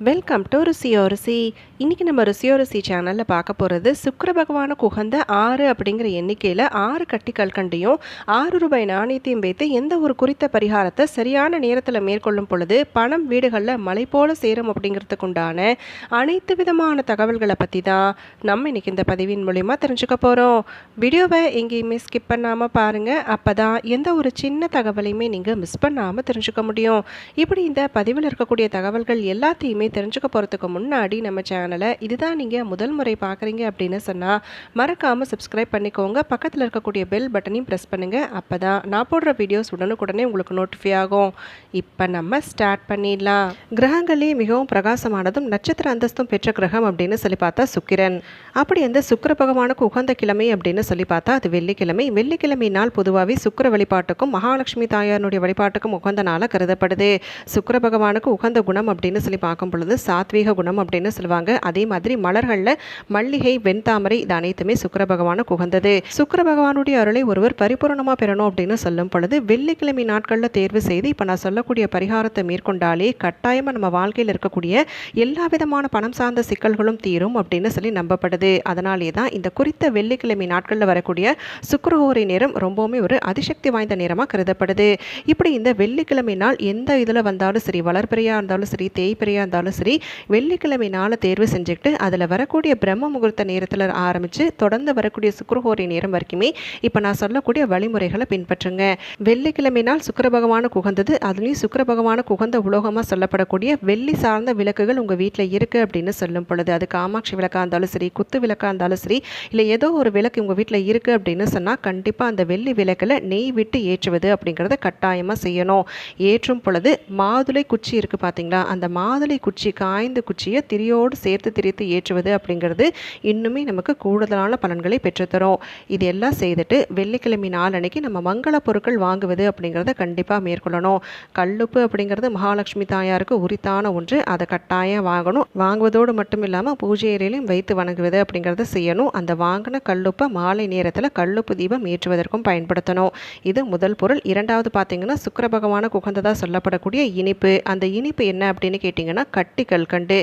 Welcome to ருசியோ ருசி இன்றைக்கி நம்ம ருசியோ ருசி சேனலில் பார்க்க போகிறது சுக்கர பகவானுக்கு உகந்த ஆறு அப்படிங்கிற எண்ணிக்கையில் ஆறு கட்டி கல்கண்டையும் ஆறு ரூபாய் நாணயத்தையும் வைத்து எந்த ஒரு குறித்த பரிகாரத்தை சரியான நேரத்தில் மேற்கொள்ளும் பொழுது பணம் வீடுகளில் மலை போல சேரும் அப்படிங்கிறதுக்கு உண்டான அனைத்து விதமான தகவல்களை பற்றி தான் நம்ம இன்றைக்கி இந்த பதிவின் மூலிமா தெரிஞ்சுக்க போகிறோம் வீடியோவை எங்கேயுமே ஸ்கிப் பண்ணாமல் பாருங்கள் அப்போ தான் எந்த ஒரு சின்ன தகவலையுமே நீங்கள் மிஸ் பண்ணாமல் தெரிஞ்சுக்க முடியும். இப்படி இந்த பதிவில் இருக்கக்கூடிய தகவல்கள் எல்லாத்தையுமே தெரிஞ்சுக்க போகிறதுக்கு முன்னாடி நம்ம சேனலை இதுதான் நீங்கள் முதல் முறை பார்க்குறீங்க அப்படின்னு சொன்னால் மறக்காமல் சப்ஸ்கிரைப் பண்ணிக்கோங்க. பக்கத்தில் இருக்கக்கூடிய பெல் பட்டனையும் ப்ரெஸ் பண்ணுங்கள் அப்போ தான் நான் போடுற வீடியோஸ் உடனுக்குடனே உங்களுக்கு நோட்டிஃபை ஆகும். இப்போ நம்ம ஸ்டார்ட் பண்ணிடலாம். கிரகங்களே மிகவும் பிரகாசமானதும் நட்சத்திர அந்தஸ்தும் பெற்ற கிரகம் அப்படின்னு சொல்லி பார்த்தா சுக்கிரன். அப்படி அந்த சுக்கர பகவானுக்கு உகந்த கிழமை அப்படின்னு சொல்லி பார்த்தா அது வெள்ளிக்கிழமை. வெள்ளிக்கிழமை நாள் பொதுவாகவே சுக்கிர வழிபாட்டுக்கும் மகாலட்சுமி தாயாருடைய வழிபாட்டுக்கும் உகந்த நாளாக கருதப்படுது. சுக்கர பகவானுக்கு உகந்த குணம் அப்படின்னு சொல்லி பார்க்கும் பொழுது சாத்வீக குணம் அப்படின்னு சொல்லுவாங்க. அதே மாதிரி மலர்களில் மல்லிகை வெண்தாமரை இது அனைத்துமே சுக்கர பகவானுக்கு உகந்தது. சுக்கர பகவானுடைய அருளை ஒருவர் பரிபூரணமாக பெறணும் அப்படின்னு சொல்லும் பொழுது வெள்ளிக்கிழமை நாட்களில் தேர்வு செய்து இப்போ நான் சொல்லக்கூடிய பரிகாரத்தை மேற்கொண்டாலே கட்டாயமாக நம்ம வாழ்க்கையில் இருக்கக்கூடிய எல்லா விதமான பணம் சார்ந்த சிக்கல்களும் தீரும் அப்படின்னு சொல்லி நம்பப்படுது. அதனாலே தான் இந்த குறித்த வெள்ளிக்கிழமை நாட்களில் வரக்கூடிய சுக்கிரஹோரை நேரம் ரொம்பவுமே ஒரு அதிசக்தி வாய்ந்த நேரமாக கருதப்படுது. இப்படி இந்த வெள்ளிக்கிழமை நாள் எந்த இதில் வந்தாலும் சரி வளர்பிறையாக இருந்தாலும் சரி தேய்பிறையாக இருந்தாலும் சரி வெள்ளிக்கிழமை நாளை தேர்வு செஞ்சுக்கிட்டு அதில் வரக்கூடிய பிரம்ம முகூர்த்த நேரத்தில் ஆரம்பித்து தொடர்ந்து வரக்கூடிய சுக்கரஹோரி நேரம் வரைக்குமே இப்போ நான் சொல்லக்கூடிய வழிமுறைகளை பின்பற்றுங்க. வெள்ளிக்கிழமை நாள் சுக்கர பகவானுக்கு உகந்தது அதுலேயும் சுக்கர பகவானுக்கு உகந்த உலோகமாக சொல்லப்படக்கூடிய வெள்ளி சார்ந்த விளக்குகள் உங்கள் வீட்டில் இருக்குது அப்படின்னு சொல்லும் பொழுது அது காமாட்சி விளக்காக இருந்தாலும் சரி குத்து விளக்காக இருந்தாலும் சரி இல்லை ஏதோ ஒரு விளக்கு உங்கள் வீட்டில் இருக்குது அப்படின்னு சொன்னால் கண்டிப்பாக அந்த வெள்ளி விளக்கில் நெய் விட்டு ஏற்றுவது அப்படிங்கிறத கட்டாயமாக செய்யணும். ஏற்றும் பொழுது மாதுளை குச்சி இருக்குது பார்த்தீங்களா அந்த மாதுளை குச்சி குச்சி காய்ந்த குச்சியை திரியோடு சேர்த்து திரித்து ஏற்றுவது அப்படிங்கிறது இன்னுமே நமக்கு கூடுதலான பலன்களை பெற்றுத்தரும். இது எல்லாம் செய்துட்டு வெள்ளிக்கிழமை நாளன்னைக்கு நம்ம மங்கள பொருட்கள் வாங்குவது அப்படிங்கிறத கண்டிப்பாக மேற்கொள்ளணும். கல்லுப்பு அப்படிங்கிறது மகாலட்சுமி தாயாருக்கு உரித்தான ஒன்று. அதை கட்டாயம் வாங்கணும். வாங்குவதோடு மட்டும் இல்லாமல் பூஜை அறையிலையும் வைத்து வணங்குவது அப்படிங்கிறத செய்யணும். அந்த வாங்கின கல்லுப்பை மாலை நேரத்தில் கல்லுப்பு தீபம் ஏற்றுவதற்கும் பயன்படுத்தணும். இது முதல் பொருள். இரண்டாவது பார்த்தீங்கன்னா சுக்கர பகவானுக்கு உகந்ததாக சொல்லப்படக்கூடிய இனிப்பு. அந்த இனிப்பு என்ன அப்படின்னு கேட்டிங்கன்னா கட்டி கல்கண்டு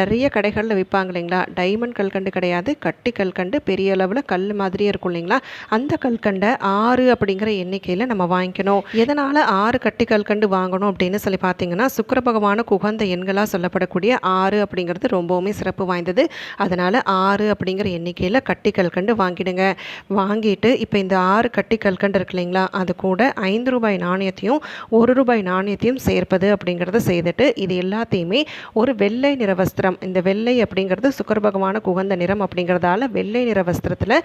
நிறைய கடைகளில் விற்பாங்க இல்லைங்களா? டைமண்ட் கல்கண்டு கிடையாது. கட்டி கல்கண்டு பெரிய அளவில் கல் மாதிரியே இருக்கும் இல்லைங்களா? அந்த கல்கண்டை ஆறு அப்படிங்கிற எண்ணிக்கையில் நம்ம வாங்கிக்கணும். எதனால் ஆறு கட்டி கல்கண்டு வாங்கணும் அப்படின்னு சொல்லி பார்த்தீங்கன்னா சுக்கர பகவானுக்கு உகந்த எண்களாக சொல்லப்படக்கூடிய ஆறு அப்படிங்கிறது ரொம்பவுமே சிறப்பு வாய்ந்தது. அதனால் ஆறு அப்படிங்கிற எண்ணிக்கையில் கட்டி கல்கண்டு வாங்கிடுங்க. வாங்கிட்டு இப்போ இந்த ஆறு கட்டி கல்கண்டு இருக்கு இல்லைங்களா? அது கூட ஐந்து ரூபாய் நாணயத்தையும் ஒரு ரூபாய் நாணயத்தையும் சேர்ப்பது அப்படிங்கிறத செய்துட்டு இது எல்லாத்தையுமே ஒரு வெள்ளை நிற வஸ்திரம். இந்த வெள்ளை அப்படிங்கிறது சுக்கர பகவானுக்கு உகந்த நிறம் அப்படிங்கிறதால வெள்ளை நிற வஸ்திரத்தில்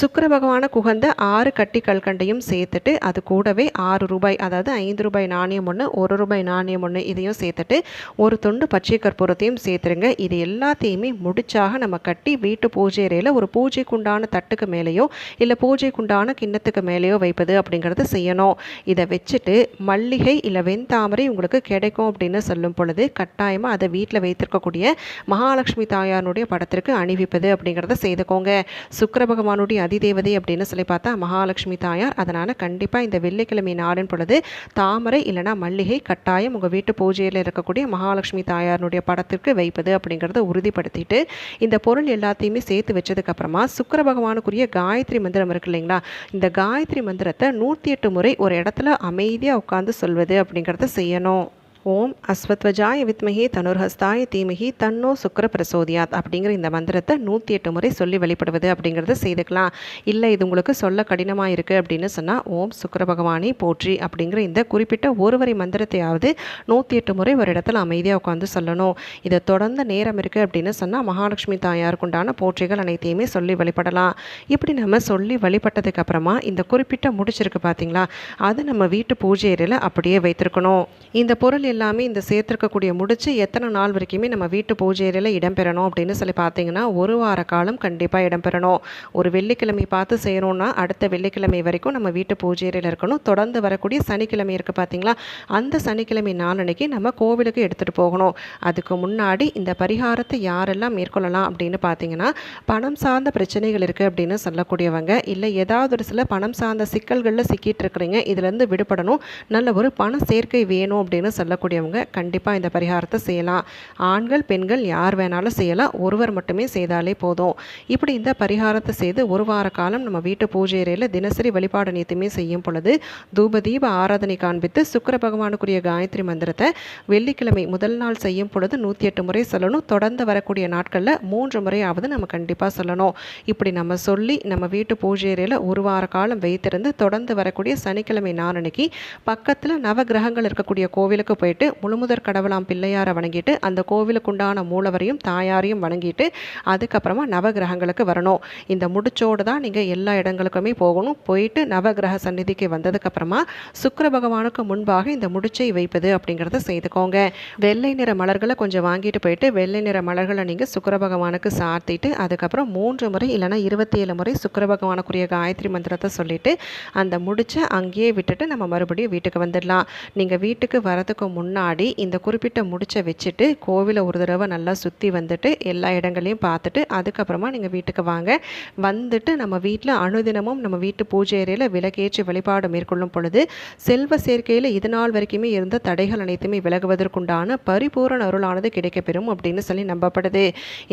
சுக்கர பகவானுக்கு உகந்த ஆறு கட்டி கல்கண்டையும் சேர்த்துட்டு அது கூடவே ஆறு ரூபாய் அதாவது ஐந்து ரூபாய் நாணயம் ஒன்று ஒரு ரூபாய் நாணயம் ஒன்று இதையும் சேர்த்துட்டு ஒரு துண்டு பச்சை கற்பூரத்தையும் சேர்த்துருங்க. இது எல்லாத்தையுமே முடிச்சாக நம்ம கட்டி வீட்டு பூஜை அறையில் ஒரு பூஜைக்குண்டான தட்டுக்கு மேலேயோ இல்லை பூஜைக்குண்டான கிண்ணத்துக்கு மேலேயோ வைப்பது அப்படிங்கிறத செய்யணும். இதை வச்சுட்டு மல்லிகை இல்லை வெண்தாமரை உங்களுக்கு கிடைக்கும் அப்படின்னு சொல்லும் பொழுது கட்டாயமாக அது வீட்டில் வைத்திருக்கக்கூடிய மகாலட்சுமி தாயாருடைய படத்திற்கு அணிவிப்பது அப்படிங்கிறத செய்துக்கோங்க. சுக்கர பகவானுடைய அதிதேவதை அப்படின்னு சொல்லி பார்த்தா மகாலட்சுமி தாயார். அதனால் கண்டிப்பாக இந்த வெள்ளிக்கிழமை நாளின் பொழுது தாமரை இல்லைனா மல்லிகை கட்டாயம் உங்கள் வீட்டு பூஜையில் இருக்கக்கூடிய மகாலட்சுமி தாயாருடைய படத்திற்கு வைப்பது அப்படிங்கிறத உறுதிப்படுத்திட்டு இந்த பொருள் எல்லாத்தையுமே சேர்த்து வச்சதுக்கப்புறமா சுக்கர பகவானுக்குரிய காயத்ரி மந்திரம் இருக்கு இல்லைங்களா? இந்த காயத்ரி மந்திரத்தை நூற்றி எட்டு முறை ஒரு இடத்துல அமைதியாக உட்காந்து சொல்வது அப்படிங்கிறத செய்யணும். ஓம் அஸ்வத்வஜாய வித்மஹி தனுர்ஹஸ்தாய தீமகி தன்னோ சுக்கர பிரசோதியாத் அப்படிங்கிற இந்த மந்திரத்தை நூற்றி எட்டு முறை சொல்லி வழிபடுவது அப்படிங்கிறத செய்துக்கலாம். இல்லை இது உங்களுக்கு சொல்ல கடினமாக இருக்குது அப்படின்னு சொன்னால் ஓம் சுக்கர பகவானே போற்றி அப்படிங்கிற இந்த குறிப்பிட்ட ஒரு வரி மந்திரத்தையாவது நூற்றி எட்டு முறை ஒரு இடத்துல அமைதியாக உட்காந்து சொல்லணும். இதை தொடர்ந்து நேரம் இருக்குது அப்படின்னு சொன்னால் மகாலட்சுமி தாயாருக்குண்டான போற்றிகள் அனைத்தையுமே சொல்லி வழிபடலாம் இப்படி நம்ம சொல்லி வழிபட்டதுக்கு அப்புறமா இந்த குறிப்பிட்ட முடிச்சிருக்கு பார்த்தீங்களா அது நம்ம வீட்டு பூஜை அறையில் அப்படியே வைத்திருக்கணும். இந்த பொருள் எல்லாமே இந்த சேர்த்துருக்கக்கூடிய முடிச்சு எத்தனை நாள் வரைக்குமே நம்ம வீட்டு பூஜை அறையில் இடம்பெறணும் அப்படின்னு சொல்லி பார்த்தீங்கன்னா ஒரு வார காலம் கண்டிப்பாக இடம்பெறணும். ஒரு வெள்ளிக்கிழமை பார்த்து செய்கிறோன்னா அடுத்த வெள்ளிக்கிழமை வரைக்கும் நம்ம வீட்டு பூஜை அறையில் இருக்கணும். தொடர்ந்து வரக்கூடிய சனிக்கிழமை இருக்குது பார்த்தீங்களா? அந்த சனிக்கிழமை நாளன்னைக்கு நம்ம கோவிலுக்கு எடுத்துகிட்டு போகணும். அதுக்கு முன்னாடி இந்த பரிகாரத்தை யாரெல்லாம் மேற்கொள்ளலாம் அப்படின்னு பார்த்தீங்கன்னா பணம் சார்ந்த பிரச்சனைகள் இருக்குது அப்படின்னு சொல்லக்கூடியவங்க இல்லை ஏதாவது ஒரு சில பணம் சார்ந்த சிக்கல்களில் சிக்கிட்டு இருக்கிறீங்க இதுலேருந்து விடுபடணும். நல்ல ஒரு பண சேர்க்கை வேணும் அப்படின்னு சொல்லக்கூடிய இருக்கக்கூடியவங்க கண்டிப்பாக இந்த பரிகாரத்தை செய்யலாம். ஆண்கள் பெண்கள் யார் வேணாலும் செய்யலாம். ஒருவர் மட்டுமே செய்தாலே போதும். இப்படி இந்த பரிகாரத்தை செய்து ஒரு வார காலம் நம்ம வீட்டு பூஜை அறையில் தினசரி வழிபாடு நித்தியமே செய்யும் பொழுது தூபதீப ஆராதனை காண்பித்து சுக்கர பகவானுக்குரிய காயத்ரி மந்திரத்தை வெள்ளிக்கிழமை முதல் நாள் செய்யும் பொழுது நூற்றி எட்டு முறை சொல்லணும். தொடர்ந்து வரக்கூடிய நாட்களில் மூன்று முறையாவது நம்ம கண்டிப்பாக சொல்லணும். இப்படி நம்ம சொல்லி நம்ம வீட்டு பூஜை அறையில் ஒரு வார காலம் வைத்திருந்து தொடர்ந்து வரக்கூடிய சனிக்கிழமை நாளன்னைக்கு பக்கத்தில் நவகிரகங்கள் இருக்கக்கூடிய கோவிலுக்கு போய் போயிட்டு முழுமுதற் கடவுளாம் பிள்ளையாரை வணங்கிட்டு அந்த கோவிலுக்குண்டான மூலவரையும் தாயாரையும் வணங்கிட்டு அதுக்கப்புறமா நவகிரகங்களுக்கு வரணும். இந்த முடிச்சோடு தான் நீங்கள் எல்லா இடங்களுக்குமே போகணும். போயிட்டு நவகிரக சந்நிதிக்கு வந்ததுக்கப்புறமா சுக்கர பகவானுக்கு முன்பாக இந்த முடிச்சை வைப்பது அப்படிங்கிறத செய்துக்கோங்க. வெள்ளை நிற மலர்களை கொஞ்சம் வாங்கிட்டு போயிட்டு வெள்ளை நிற மலர்களை நீங்கள் சுக்கர பகவானுக்கு சாத்திட்டு அதுக்கப்புறம் மூன்று முறை இல்லைனா இருபத்தி ஏழு முறை சுக்கர பகவானுக்குரிய காயத்ரி மந்திரத்தை சொல்லிவிட்டு அந்த முடிச்சை அங்கேயே விட்டுட்டு நம்ம மறுபடியும் வீட்டுக்கு வந்துடலாம். நீங்கள் வீட்டுக்கு வரதுக்கு முன்னாடி இந்த குறிப்பிட்ட முடிச்சை வச்சுட்டு கோவிலை ஒரு தடவை நல்லா சுற்றி வந்துட்டு எல்லா இடங்களையும் பார்த்துட்டு அதுக்கப்புறமா நீங்கள் வீட்டுக்கு வாங்க. வந்துட்டு நம்ம வீட்டில் அனுதினமும் நம்ம வீட்டு பூஜை அறையில் விளக்கேற்றி வழிபாடு மேற்கொள்ளும் பொழுது செல்வ சேர்க்கையில் இது நாள் வரைக்குமே இருந்த தடைகள் அனைத்துமே விலகுவதற்குண்டான பரிபூரண அருளானது கிடைக்கப்பெறும் அப்படின்னு சொல்லி நம்பப்படுது.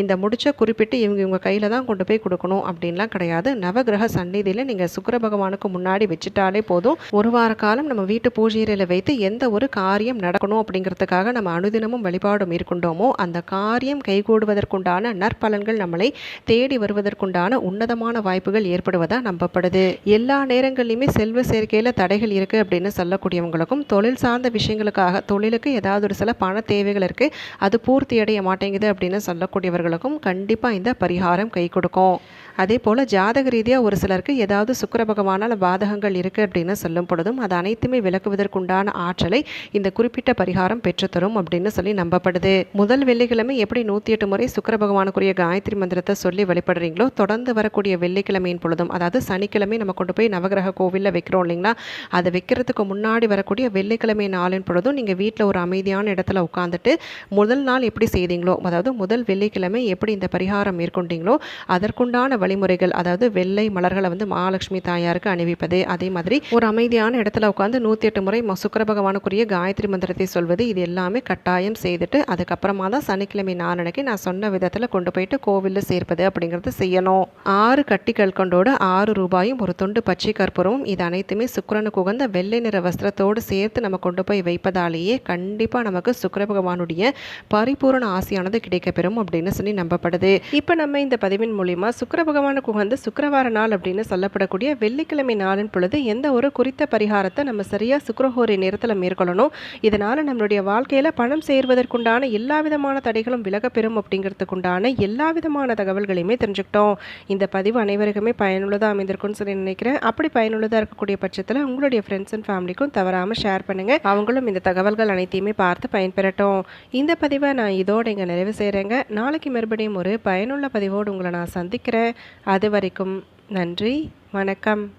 இந்த முடிச்ச குறிப்பிட்டு இவங்க இவங்க கையில் தான் கொண்டு போய் கொடுக்கணும் அப்படின்லாம் கிடையாது. நவகிரக சந்நிதியில் நீங்கள் சுக்கர பகவானுக்கு முன்னாடி வச்சுட்டாலே போதும். ஒரு வார காலம் நம்ம வீட்டு பூஜை அறையில் வைத்து எந்த ஒரு காரியம் நடக்கணும் அப்படிங்கிறதுக்காக நம்ம அனுதினமும் வழிபாடு மேற்கொண்டோமோ அந்த காரியம் கைகூடுவதற்குண்டான நற்பலன்கள் நம்மளை தேடி வருவதற்குண்டான உன்னதமான வாய்ப்புகள் ஏற்படுவதாக நம்பப்படுது. எல்லா நேரங்கள்லையுமே செல்வ சேர்க்கையில் தடைகள் இருக்குது அப்படின்னு சொல்லக்கூடியவங்களுக்கும் தொழில் சார்ந்த விஷயங்களுக்காக தொழிலுக்கு ஏதாவது ஒரு சில பண தேவைகள் இருக்குது அது பூர்த்தி அடைய மாட்டேங்குது அப்படின்னு சொல்லக்கூடியவர்களுக்கும் கண்டிப்பாக இந்த பரிகாரம் கை கொடுக்கும். அதே போல் ஜாதக ரீதியாக ஒரு சிலருக்கு ஏதாவது சுக்கர பகவானால் பாதகங்கள் இருக்குது அப்படின்னு சொல்லும் பொழுதும் அது அனைத்துமே விளக்குவதற்குண்டான ஆற்றலை இந்த குறிப்பிட்ட பரிகாரம் பெற்றுத்தரும் அப்படின்னு சொல்லி நம்பப்படுது. முதல் வெள்ளிக்கிழமை எப்படி நூற்றி எட்டு முறை சுக்கர பகவானுக்குரிய காயத்ரி மந்திரத்தை சொல்லி வழிபடுறீங்களோ தொடர்ந்து வரக்கூடிய வெள்ளிக்கிழமையின் பொழுதும் அதாவது சனிக்கிழமை நம்ம கொண்டு போய் நவகிரக கோவிலில் வைக்கிறோம் இல்லைங்களா? அதை வைக்கிறதுக்கு முன்னாடி வரக்கூடிய வெள்ளிக்கிழமை நாளின் பொழுதும் நீங்கள் வீட்டில் ஒரு அமைதியான இடத்துல உட்காந்துட்டு முதல் நாள் எப்படி செய்தீங்களோ அதாவது முதல் வெள்ளிக்கிழமை எப்படி இந்த பரிகாரம் மேற்கொண்டீங்களோ அதற்குண்டான வழிமுறைகள் அதாவது வெள்ளை மலர்களை வந்து மகாலட்சுமி தாயாருக்கு அணிவிப்பது அதே மாதிரி ஒரு அமைதியான இடத்துல உட்காந்து நூற்றி எட்டு முறை சுக்கர பகவானுக்குரிய காயத்ரி மந்திரத்தை சொல்வது இது எல்லாமே கட்டாயம் செய்துட்டு அதுக்கப்புறமா தான் சனிக்கிழமை நாளனைக்கு நான் சொன்ன விதத்தில் கொண்டு போயிட்டு கோவிலில் சேர்ப்பது அப்படிங்கிறது செய்யணும். ஆறு கட்டி கல்கொண்டோடு ஆறு ரூபாயும் ஒரு துண்டு பச்சை கற்பூரமும் இது அனைத்துமே சுக்கரனுக்கு உகந்த வெள்ளை நிற வஸ்திரத்தோடு சேர்த்து நம்ம கொண்டு போய் வைப்பதாலேயே கண்டிப்பாக நமக்கு சுக்கர பகவானுடைய பரிபூரண ஆசையானது கிடைக்கப்பெறும் அப்படின்னு சொல்லி நம்பப்படுது. இப்போ நம்ம இந்த பதிவின் மூலிமா சுக்கர பகவானுக்கு உகந்த சுக்கரவார நாள் அப்படின்னு சொல்லப்படக்கூடிய வெள்ளிக்கிழமை நாளின் பொழுது எந்த ஒரு குறித்த பரிகாரத்தை நம்ம சரியாக சுக்கரஹோரி நேரத்தில் மேற்கொள்ளணும் இதை இதனால் நம்மளுடைய வாழ்க்கையில் பணம் சேர்வதற்குண்டான எல்லா விதமான தடைகளும் விலகப்பெறும் அப்படிங்கிறதுக்குண்டான எல்லா விதமான தகவல்களையுமே தெரிஞ்சுக்கிட்டோம். இந்த பதிவு அனைவருக்குமே பயனுள்ளதாக அமைந்திருக்கும்னு சொல்லி நினைக்கிறேன். அப்படி பயனுள்ளதாக இருக்கக்கூடிய பட்சத்தில் உங்களுடைய ஃப்ரெண்ட்ஸ் அண்ட் ஃபேமிலிக்கும் தவறாமல் ஷேர் பண்ணுங்கள் அவங்களும் இந்த தகவல்கள் அனைத்தையுமே பார்த்து பயன்பெறட்டும். இந்த பதிவை நான் இதோடு இங்கே நிறைவு செய்கிறேங்க நாளைக்கு மறுபடியும் ஒரு பயனுள்ள பதிவோடு உங்களை நான் சந்திக்கிறேன். அது வரைக்கும் நன்றி வணக்கம்.